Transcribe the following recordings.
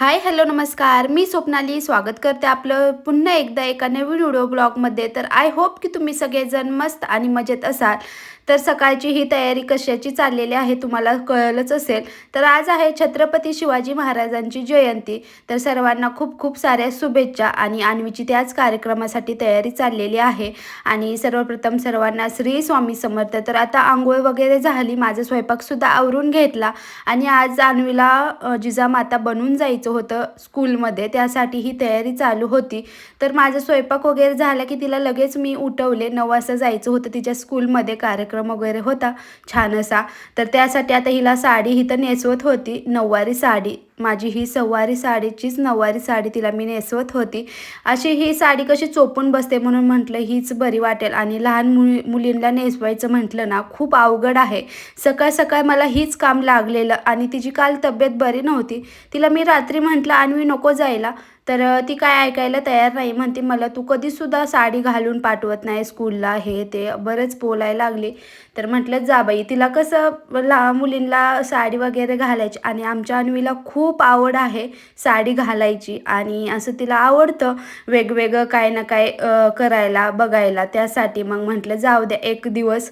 Hi hello नमस्कार. मी स्वप्नाली. स्वागत करते आपलं पुन्हा एकदा एका नवीन व्हिडिओ ब्लॉगमध्ये. तर आय होप की तुम्ही सगळेजण मस्त आणि मजेत असाल. तर सकाळची ही तयारी कशाची चाललेली आहे तुम्हाला कळलंच असेल. तर आज आहे छत्रपती शिवाजी महाराजांची जयंती. तर सर्वांना खूप खूप साऱ्या शुभेच्छा आणि अन्वीची त्याच कार्यक्रमासाठी तयारी चाललेली आहे. आणि सर्वप्रथम सर्वांना श्री स्वामी समर्थ. तर आता आंघोळ वगैरे झाली माझा स्वयंपाकसुद्धा आवरून घेतला. आणि आज अन्वीला जिजामाता बनून जायचं होतं स्कूलमध्ये त्यासाठी ही तयारी चालू होती. तर माझा स्वयंपाक वगैरे झाला की तिला लगेच मी उठवले. नऊ वाजता जायचं होतं तिच्या स्कूलमध्ये कार्यक्रम वगैरे होता छान असा तर त्यासाठी आता हिला साडी ही तर नेसवत होती. नऊवारी साडी. माझी ही सव्वारी साडीचीच नऊवारी साडी तिला मी नेसवत होती. अशी ही साडी कशी चोपून बसते म्हणून म्हटलं हीच बरी वाटेल. आणि लहान मुली मुलींना नेसवायचं म्हटलं ना खूप अवघड आहे. सकाळ सकाळ मला हीच काम लागलेलं आणि तिची काल तब्येत बरी नव्हती. तिला मी रात्री म्हटलं आणि नको जायला. तर ती काय ऐकायला तयार नाही. म्हणते मला तू कधीसुद्धा साडी घालून पाठवत नाही स्कूलला हे ते बरंच बोलायला लागले. तर म्हटलं जा बाई तिला कसं लहान मुलींना साडी वगैरे घालायची आणि आमच्या अन्वीला खूप आवड आहे साडी घालायची आणि असं तिला आवडतं वेगवेगळं काय ना काय करायला बघायला. त्यासाठी मग म्हटलं जाऊ द्या एक दिवस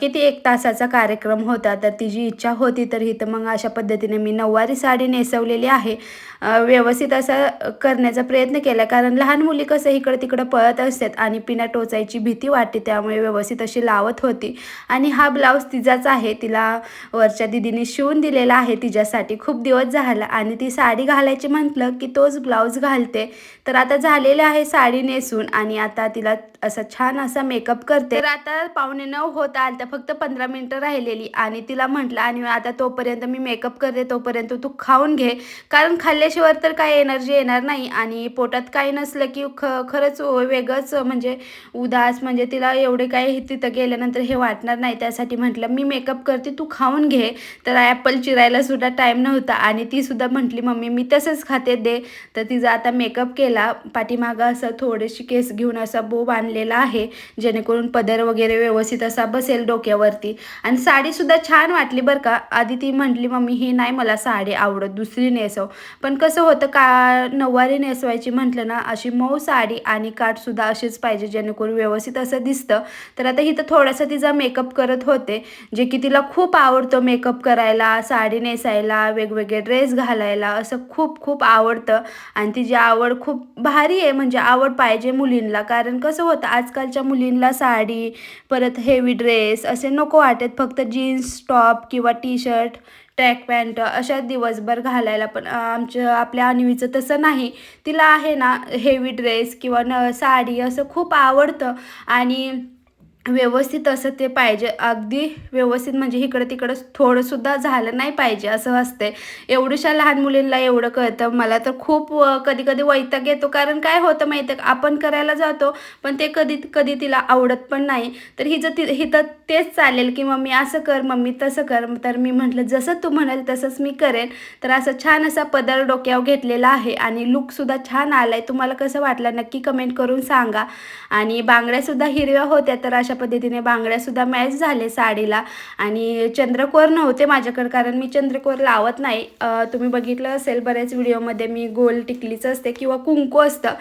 किती एक तासाचा कार्यक्रम होता तर तिची इच्छा होती तर इथं मग अशा पद्धतीने मी नऊवारी साडी नेसवलेली आहे. व्यवस्थित असं करण्याचा प्रयत्न केला. कारण लहान मुली कसं इकडं तिकडं पळत असतात आणि पिण्या टोचायची भीती वाटते त्यामुळे व्यवस्थित अशी लावत होती. आणि हा ब्लाऊज तिचाच आहे. तिला वरच्या दिदीने शिवून दिलेला आहे. तिच्यासाठी खूप दिवस झाला आणि ती साडी घालायची म्हटलं की तोच ब्लाऊज घालते. तर आता झालेलं आहे साडी नेसून आणि आता तिला असा छान असा मेकअप करते. तर आता पावणे नऊ होत आल तर फक्त पंधरा मिनटं राहिलेली. आणि तिला म्हटलं आणि आता तोपर्यंत मी मेकअप करते तोपर्यंत तू खाऊन घे. कारण खाल्ल्याशिवाय तर काय एनर्जी येणार नाही. आणि पोटात काही नसलं की ख खरंच वेगळंच म्हणजे उदास म्हणजे तिला एवढे काही तिथं गेल्यानंतर हे वाटणार नाही. त्यासाठी म्हटलं मी मेकअप करते तू खाऊन घे. तर ॲपल चिरायला सुद्धा टाईम नव्हता. आणि ती सुद्धा म्हटली मम्मी मी तसंच खाते दे. तर तिचा आता मेकअप केला. पाठीमागं असं थोडीशी केस घेऊन असा बो आणलेला आहे. जेणेकरून पदर वगैरे व्यवस्थित असा बसेल डोक्यावरती. आणि साडीसुद्धा छान वाटली बरं का. आधी ती म्हटली मम्मी ही नाही मला साडी आवडत दुसरी नेसव. पण कसं होतं का नऊवारी नेसवायची म्हटलं ना अशी मऊ साडी आणि काठसुद्धा अशीच पाहिजे जेणेकरून व्यवस्थित असं दिसतं. तर आता इथं थोडासा तिचा मेकअप करत होते जे की तिला खूप आवडतो मेकअप करायला साडी नेसायला वेगवेगळे ड्रेस घालायला असं खूप खूप आवडतं. आणि तिची आवड खूप भारी आहे म्हणजे आवड पाहिजे मुलींना. कारण कसं होतं आजकालच्या मुलींना साडी परत हेवी ड्रेस असे नको वाटत. फक्त जीन्स टॉप किंवा टी शर्ट ट्रॅक पॅन्ट अशा दिवसभर घालायला पण आमच्या आपल्या अनवीचं तसं नाही. तिला आहे ना हेवी ड्रेस किंवा न साडी असं खूप आवडतं. आणि व्यवस्थित असं ते पाहिजे. अगदी व्यवस्थित म्हणजे इकडं तिकडं थोडंसुद्धा झालं नाही पाहिजे असं असते एवढ्याशा लहान मुलींना एवढं कळतं. मला तर खूप कधी कधी वैताग येतो. कारण काय होतं माहिती आहे का? आपण करायला जातो पण ते कधी कधी तिला आवडत पण नाही. तर हिचं ति हिथं तेच चालेल की मम्मी असं कर मम्मी तसं कर. तर मी म्हटलं जसं तू म्हणाल तसंच मी करेन. तर असं छान असा पदर डोक्यावर घेतलेला आहे. आणि लुकसुद्धा छान आला आहे तुम्हाला कसं वाटलं नक्की कमेंट करून सांगा. आणि बांगड्यासुद्धा हिरव्या होत्या तर अशा अशा पद्धतीने बांगड्यासुद्धा मॅच झाले साडीला. आणि चंद्रकोर नव्हते माझ्याकडे कारण मी चंद्रकोर लावत नाही. तुम्ही बघितलं असेल बऱ्याच व्हिडिओमध्ये मी गोल टिकलीचं असते किंवा कुंकू असतं.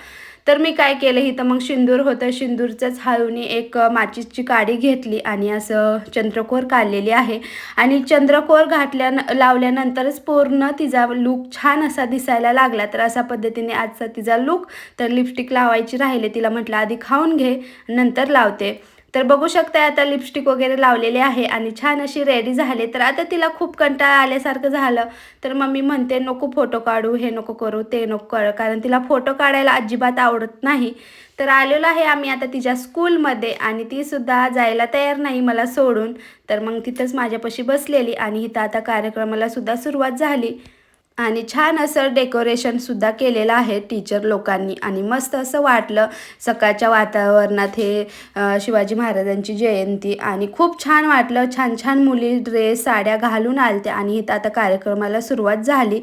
तर मी काय केलं इथं मग शिंदूर होतं. शिंदूरचंच हळूनी एक माचीसची काडी घेतली आणि असं चंद्रकोर काढलेली आहे. आणि चंद्रकोर घातल्या लावल्यानंतरच पूर्ण तिचा लूक छान असा दिसायला लागला. तर अशा पद्धतीने आजचा तिचा लूक तर लिपस्टिक लावायची राहिले. तिला म्हटलं आधी खाऊन घे नंतर लावते. तर बघू शकता आता लिपस्टिक वगैरे लावलेले आहे आणि छान अशी रेडी झाले. तर आता तिला खूप कंटाळा आल्यासारखं झालं. तर मम्मी म्हणते नको फोटो काढू हे नको करू ते नको करू. कारण तिला फोटो काढायला अजिबात आवडत नाही. तर आलेलो आहे आम्ही आता तिच्या स्कूलमध्ये आणि ती सुद्धा जायला तयार नाही मला सोडून. तर मग तिथंच माझ्यापाशी बसलेली आणि इथं आता कार्यक्रमाला सुद्धा सुरुवात झाली. आणि छान असं डेकोरेशनसुद्धा केलेलं आहे टीचर लोकांनी. आणि मस्त असं वाटलं सकाळच्या वातावरणात हे शिवाजी महाराजांची जयंती. आणि खूप छान वाटलं छान छान मुली ड्रेस साड्या घालून आलत्या. आणि इथं आता कार्यक्रमाला सुरुवात झाली.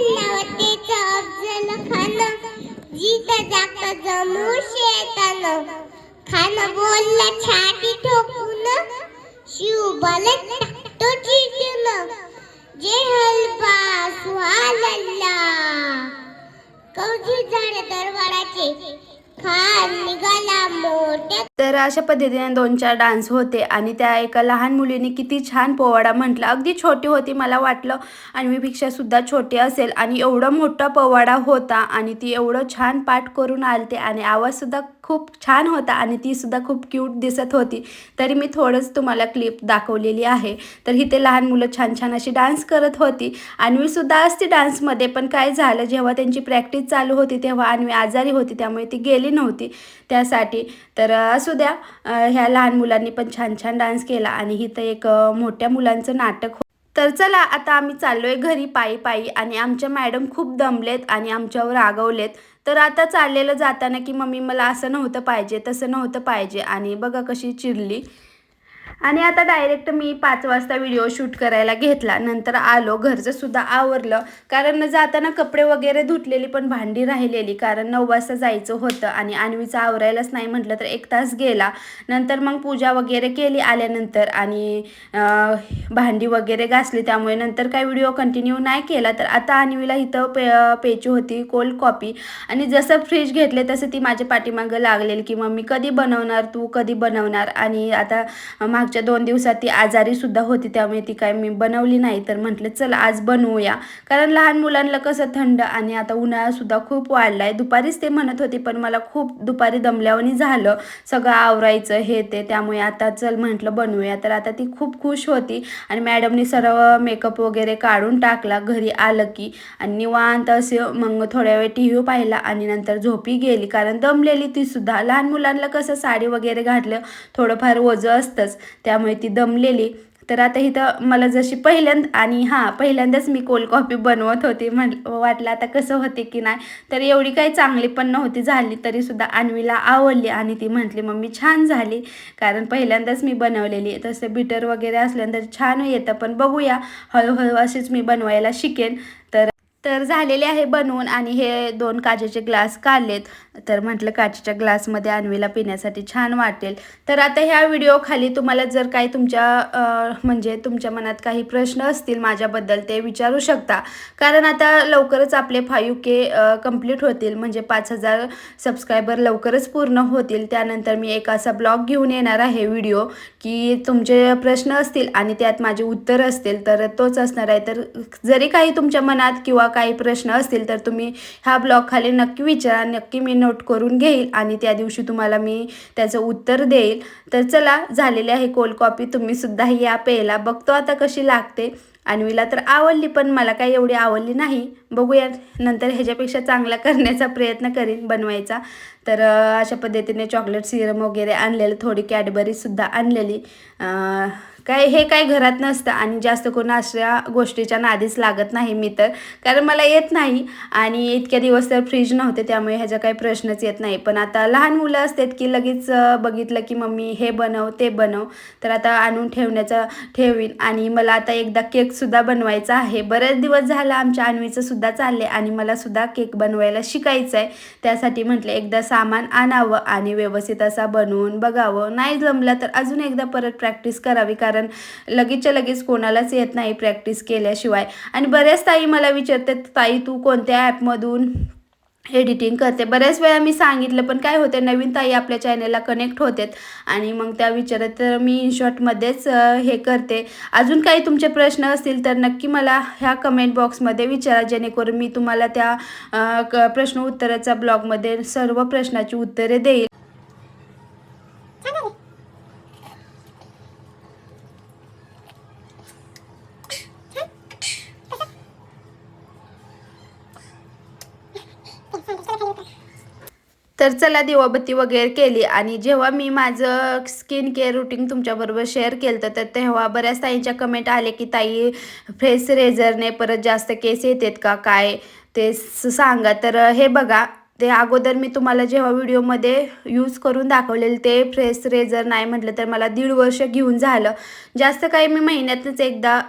नावतेचं अफजल खान जीत जात जमू शेतान. खान बोलला छाती ठोकून टाकतो चिटून जे हलबा सुहालल्ला कवजी झाड दरबाराचे खान निघाला मोठ्या तर अशा पद्धतीने दोन चार डान्स होते आणि त्या एका लहान मुलीने किती छान पोवाडा म्हटला. अगदी छोटी होती मला वाटलं आणि मी भिक्षासुद्धा छोटी असेल आणि एवढा मोठा पोवाडा होता आणि ती एवढं छान पाठ करून आलते आणि आवाजसुद्धा खूप छान होता आणि तीसुद्धा खूप क्यूट दिसत होती. तरी मी थोडंच तुम्हाला क्लिप दाखवलेली आहे. तर इथे लहान मुलं छान छान अशी डान्स करत होती अन्वी सुद्धा असते डान्समध्ये पण काय झालं जेव्हा त्यांची प्रॅक्टिस चालू होती तेव्हा अन्वी आजारी होती त्यामुळे ती गेली नव्हती त्यासाठी. तर असं असू द्या. ह्या लहान मुलांनी पण छान छान डान्स केला आणि इथं एक मोठ्या मुलांचं नाटक हो- तर चला आता आम्ही चाललोय घरी पायी पायी आणि आमच्या मॅडम खूप दमलेत आणि आमच्यावर रागवलेत. तर आता चाललेलं जाताना की मम्मी मला असं नव्हतं पाहिजे तसं नव्हतं पाहिजे आणि बघा कशी चिरली आणि आता डायरेक्ट मी पाच वाजता व्हिडिओ शूट करायला घेतला. नंतर आलो घरचं सुद्धा आवरलं. कारण जाताना कपडे वगैरे धुतलेली पण भांडी राहिलेली. कारण नऊ वाजता जायचं होतं आणि अन्वीचं आवरायलाच नाही म्हटलं तर एक तास गेला. नंतर मग पूजा वगैरे केली आल्यानंतर आणि भांडी वगैरे घासली. त्यामुळे नंतर काय व्हिडिओ कंटिन्यू नाही केला. तर आता अन्वीला इथं पे पेची होती कोल्ड कॉपी आणि जसं फ्रीज घेतले तसं ती माझ्या पाठीमागं लागलेली की मम्मी कधी बनवणार? तू कधी बनवणार? आणि आता माग मागच्या दोन दिवसात ती आजारी सुद्धा होती त्यामुळे ती काय मी बनवली नाही. तर म्हटलं चल आज बनवूया. कारण लहान मुलांना कसं थंड आणि आता उन्हाळा सुद्धा खूप वाढला आहे दुपारीच ते म्हणत होते पण मला खूप दुपारी दमल्यावानी झालं. सगळं आवरायचं हे ते. त्यामुळे आता चल म्हटलं बनवूया. तर आता ती खूप खुश होती आणि मॅडमनी सर्व मेकअप वगैरे काढून टाकला. घरी आलं की आणि निवांत असे मग थोड्या वेळ टी व्ही पाहिला आणि नंतर झोपी गेली. कारण दमलेली ती सुद्धा. लहान मुलांना कसं साडी वगैरे घातलं थोडंफार ओझं असतंच. त्यामुळे ती दमलेली. तर आता इथं मला जशी पहिल्यांदा आणि हां पहिल्यांदाच मी कोल्ड कॉफी बनवत होते म्हण वाटलं आता कसं होते की नाही. तर एवढी काही चांगली पण नव्हती झाली तरीसुद्धा अन्वीला आवडली आणि ती म्हटली मम्मी छान झाली. कारण पहिल्यांदाच मी बनवलेली. तसं बिटर वगैरे असल्यानंतर छान येतं पण बघूया. हळूहळू अशीच मी बनवायला शिकेन. तर तर झालेले आहे बनवून आणि हे दोन काचेचे ग्लास काढलेत. तर म्हटलं काचेच्या ग्लासमध्ये अन्वीला पिण्यासाठी छान वाटेल. तर आता ह्या व्हिडिओ खाली तुम्हाला जर काही तुमच्या म्हणजे तुमच्या मनात काही प्रश्न असतील माझ्याबद्दल ते विचारू शकता. कारण आता लवकरच आपले फाईव्ह के कंप्लीट होतील. म्हणजे पाच हजार सबस्क्रायबर लवकरच पूर्ण होतील. त्यानंतर मी एक असा ब्लॉग घेऊन येणार आहे व्हिडिओ की तुमचे प्रश्न असतील आणि त्यात माझे उत्तर असतील. तर तोच असणार आहे. तर जरी काही तुमच्या मनात किंवा काही प्रश्न असतील तर तुम्ही ह्या ब्लॉग खाली नक्की विचारा. नक्की मी नोट करून घेईल आणि त्या दिवशी तुम्हाला मी त्याचं उत्तर देईल. तर चला झालेली आहे कोल्ड कॉपी तुम्ही सुद्धा या पेयला. बघतो आता कशी लागते. अन्वीला तर आवडली पण मला काही एवढी आवडली नाही. बघूया नंतर ह्याच्यापेक्षा चांगला करण्याचा प्रयत्न करीन बनवायचा. तर अशा पद्धतीने चॉकलेट सिरम वगैरे आणलेलं थोडी कॅडबरीसुद्धा आणलेली. काय हे काय घरात नसतं आणि जास्त करून अशा गोष्टीच्या नादीच लागत नाही मी तर. कारण मला येत नाही आणि इतक्या दिवस तर फ्रीज नव्हते त्यामुळे ह्याचा काही प्रश्नच येत नाही. पण आता लहान मुलं असतात की लगेच बघितलं की मम्मी हे बनव ते बनव. तर आता आणून ठेवण्याचा ठेवीन आणि मला आता एकदा केकसुद्धा बनवायचा आहे. बरेच दिवस झाला आमच्या अन्वीचं सुद्धा चालले आणि मला सुद्धा केक बनवायला शिकायचं आहे त्यासाठी म्हटलं एकदा सामान आणावं आणि व्यवस्थित असा बनवून बघावं. नाही जमलं तर अजून एकदा परत प्रॅक्टिस करावी कारण लगेचच्या लगेच कोणालाच येत नाही प्रॅक्टिस केल्याशिवाय. आणि बऱ्याच ताई मला विचारतात ताई तू कोणत्या ॲपमधून एडिटिंग करते? बऱ्याच वेळा मी सांगितलं पण काय होते नवीन ताई आपल्या चॅनलला कनेक्ट होतात आणि मग त्या विचारत तर मी इनशॉर्टमध्येच हे करते. अजून काही तुमचे प्रश्न असतील तर नक्की मला ह्या कमेंट बॉक्समध्ये विचारा जेणेकरून मी तुम्हाला त्या क- प्रश्न उत्तराच्या ब्लॉगमध्ये सर्व प्रश्नाची उत्तरे देईल. तर चला दिवाबत्ती वगैरे केली आणि जेव्हा मी माझं स्किन केअर रुटीन तुमच्याबरोबर शेअर केलं तर तेव्हा बऱ्याच ताईंच्या कमेंट आले की ताई फेस रेझरने परत जास्त केस येतात का? काय? ते स- सांगा तर हे बघा ते अगोदर मी तुम्हाला जेव्हा व्हिडिओमध्ये यूज करून दाखवलेलं ते फ्रेश रेझर नाही म्हटलं तर मला दीड वर्ष घेऊन झालं. जास्त काही मी महिन्यातच एकदा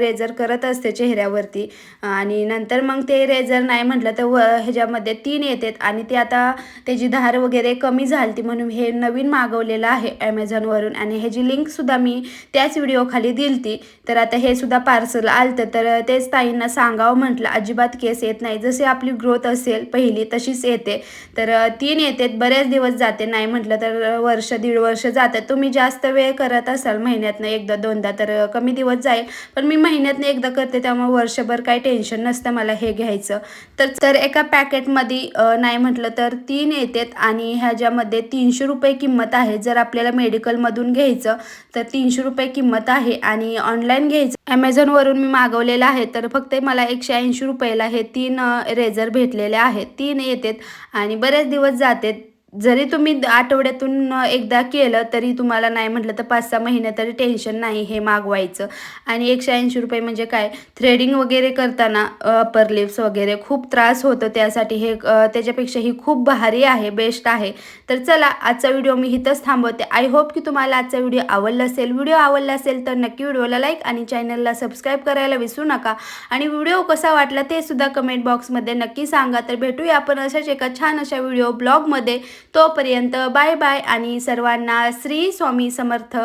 रेझर करत असते चेहऱ्यावरती. आणि नंतर मग ते रेझर नाही म्हटलं तर व ह्याच्यामध्ये तीन येतात आणि ते आता त्याची धार वगैरे कमी झाली म्हणून हे नवीन मागवलेलं आहे ॲमेझॉनवरून आणि ह्याची लिंकसुद्धा मी त्याच व्हिडिओखाली दिलती. तर आता हे सुद्धा पार्सल आलं तर तेच ताईंना सांगावं म्हटलं अजिबात केस येत नाही. जसे आपली ग्रोथ असेल पहिली तशीच येते. तर तीन येते बरेच दिवस जाते. नाही म्हटलं तर वर्ष दीड वर्ष जाते. तुम्ही जास्त वेळ करत असाल महिन्यातनं एकदा दोनदा तर कमी दिवस जाईल. पण मी महिन्यातनं एकदा करते त्यामुळे वर्षभर काही टेन्शन नसतं मला हे घ्यायचं. तर तर एका पॅकेटमध्ये नाही म्हटलं तर तीन येतात आणि ह्याच्यामध्ये तीनशे रुपये किंमत आहे. जर आपल्याला मेडिकलमधून घ्यायचं तर तीनशे रुपये किंमत आहे आणि ऑनलाईन घ्यायचं. ॲमेझॉनवरून मी मागवलेलं आहे तर फक्त मला एकशे ऐंशी रुपयाला हे तीन रेझर भेटलेले आहेत. तीन येतात आणि बरेच दिवस जाते जरी तुम्ही आठवड्यातून एकदा केलं तरी तुम्हाला नाही म्हटलं तर पाच सहा महिने तरी टेन्शन नाही हे मागवायचं. आणि एकशे ऐंशी रुपये म्हणजे काय? थ्रेडिंग वगैरे करताना अपर लिप्स वगैरे खूप त्रास होतो त्यासाठी हे त्याच्यापेक्षा ही खूप भारी आहे बेस्ट आहे. तर चला आजचा व्हिडिओ मी इथंच थांबवते. आय होप की तुम्हाला आजचा व्हिडिओ आवडला असेल. व्हिडिओ आवडला असेल तर नक्की व्हिडिओला लाईक आणि चॅनलला सबस्क्राईब करायला विसरू नका. आणि व्हिडिओ कसा वाटला ते सुद्धा कमेंट बॉक्समध्ये नक्की सांगा. तर भेटूया आपण अशाच एका छान अशा व्हिडिओ ब्लॉगमध्ये तोपर्यंत बाय बाय आणि सर्वांना श्री स्वामी समर्थ.